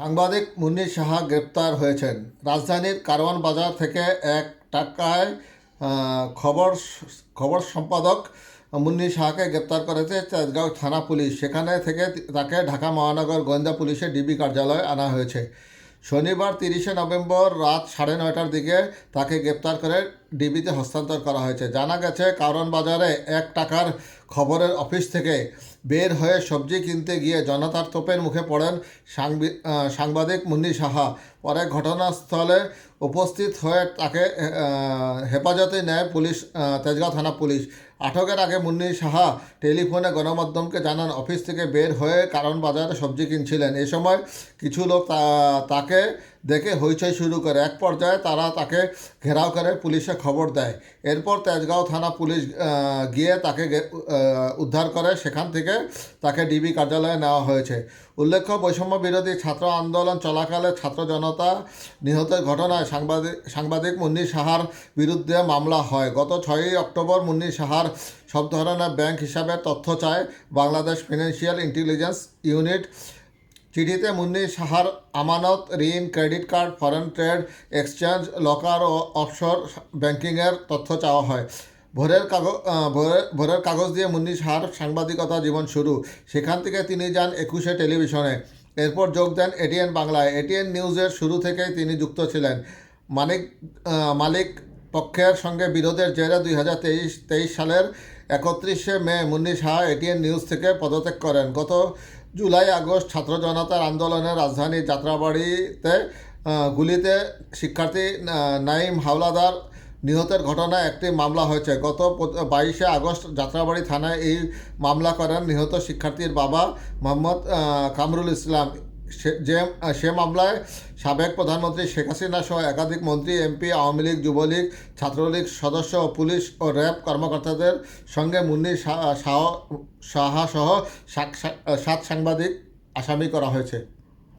সাংবাদিক মুন্নির সাহা গ্রেপ্তার হয়েছেন। রাজধানীর কারওয়ান বাজার থেকে এক টাকায় খবর খবর সম্পাদক মুন্নি সাহাকে গ্রেপ্তার করেছে চাঁদগাঁও থানা পুলিশ। সেখানে থেকে তাকে ঢাকা মহানগর গোয়েন্দা পুলিশের ডিবি কার্যালয়ে আনা হয়েছে। শনিবার তিরিশে নভেম্বর রাত সাড়ে নয়টার দিকে তাকে গ্রেপ্তার করে ডিবিতে হস্তান্তর করা হয়েছে। জানা গেছে, কারণ বাজারে এক টাকার খবরের অফিস থেকে বের হয়ে সবজি কিনতে গিয়ে জনতার তোপের মুখে পড়েন সাংবি- সাংবাদিক মুন্নি সাহা। পরে ঘটনাস্থলে উপস্থিত হয়ে তাকে হেফাজতে নেয় পুলিশ তেজগাঁও থানা পুলিশ। আটকের আগে মুন্নি সাহা টেলিফোনে গণমাধ্যমকে জানান, অফিস থেকে বের হয়ে কারণ বাজারে সবজি কিনছিলেন। এ সময় কিছু লোক তাকে দেখে হইচই শুরু করে। এক পর্যায়ে তারা তাকে ঘেরাও করে, পুলিশে খবর দেয়। এরপর তেজগাঁও থানা পুলিশ গিয়ে তাকে উদ্ধার করে। সেখান থেকে তাকে ডিবি কার্যালয়ে নেওয়া হয়েছে। উল্লেখ্য, বৈষম্য বিরোধী ছাত্র আন্দোলন চলাকালে ছাত্র জনতা নিহতের ঘটনায় সাংবাদিক সাংবাদিক মুন্নি সাহার বিরুদ্ধে মামলা হয়। গত ছয়ই অক্টোবর মুন্নি সাহার সব ধরনের ব্যাংক হিসাবে তথ্য চায়। বাংলাদেশ ফিনান্সিয়াল ইন্টেলিজেন্স ইউনিট চিঠিতে মুন্নি সাহার আমানত, ঋণ, credit card, foreign trade, exchange, locker ও অফশোর ব্যাংকিংয়ের তথ্য চাওয়া হয়। ভোরের কাগজ ভোরের কাগজ দিয়ে মুন্নি সাহার সাংবাদিকতা জীবন শুরু। সেখান থেকে তিনি যান একুশে টেলিভিশনে। এরপর যোগ দেন এটিএন বাংলায়। এটিএন নিউজের শুরু থেকেই তিনি যুক্ত ছিলেন। মানিক মালিক পক্ষের সঙ্গে বিরোধের জেরে দুই হাজার তেইশ তেইশ সালের একত্রিশে মে মুন্নি সাহা এটিএন নিউজ থেকে পদত্যাগ করেন। গত জুলাই আগস্ট ছাত্র জনতার আন্দোলনে রাজধানী যাত্রাবাড়িতে গুলিতে শিক্ষার্থী নাইম হাওলাদার নিহতের ঘটনায় একটি মামলা হয়েছে। গত বাইশে আগস্ট যাত্রাবাড়ি থানায় এই মামলা করেন নিহত শিক্ষার্থীর বাবা মোহাম্মদ কামরুল ইসলাম। যে, সে মামলায় সাবেক প্রধানমন্ত্রী শেখ হাসিনা সহ একাধিক মন্ত্রী, এমপি, আওয়ামী লীগ, যুবলীগ, ছাত্রলীগ, সদস্য ও পুলিশ ও র্যাব কর্মকর্তাদের সঙ্গে মুন্নি সাহা সহ সাত সাংবাদিক আসামি করা হয়েছে।